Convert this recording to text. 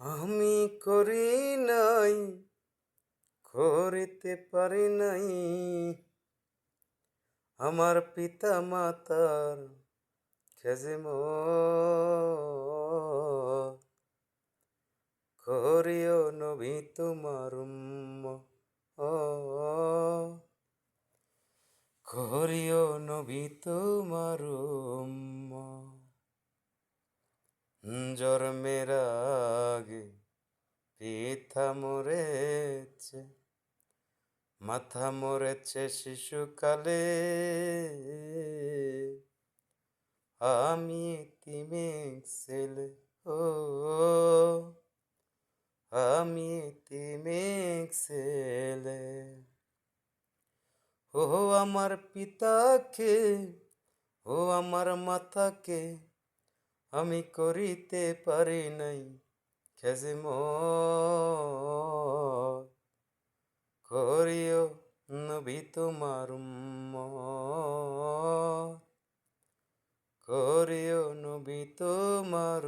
আমি করি নাই, করিতে পারি নাই। আমার পিতা মাতার খেজে করিও নবী তোমার করিও নবী তোমার জন্মের আগে পিতা মরেছে মাথা মরেছে শিশুকালে। আমি তিমিক ছেলে ও, আমি তিমিক ছেলে ও, আমার পিতাকে, ও, আমার মাতাকে আমি করিতে পারি নাই। খেজে করিও নবী তোমার করিও নবী তোমার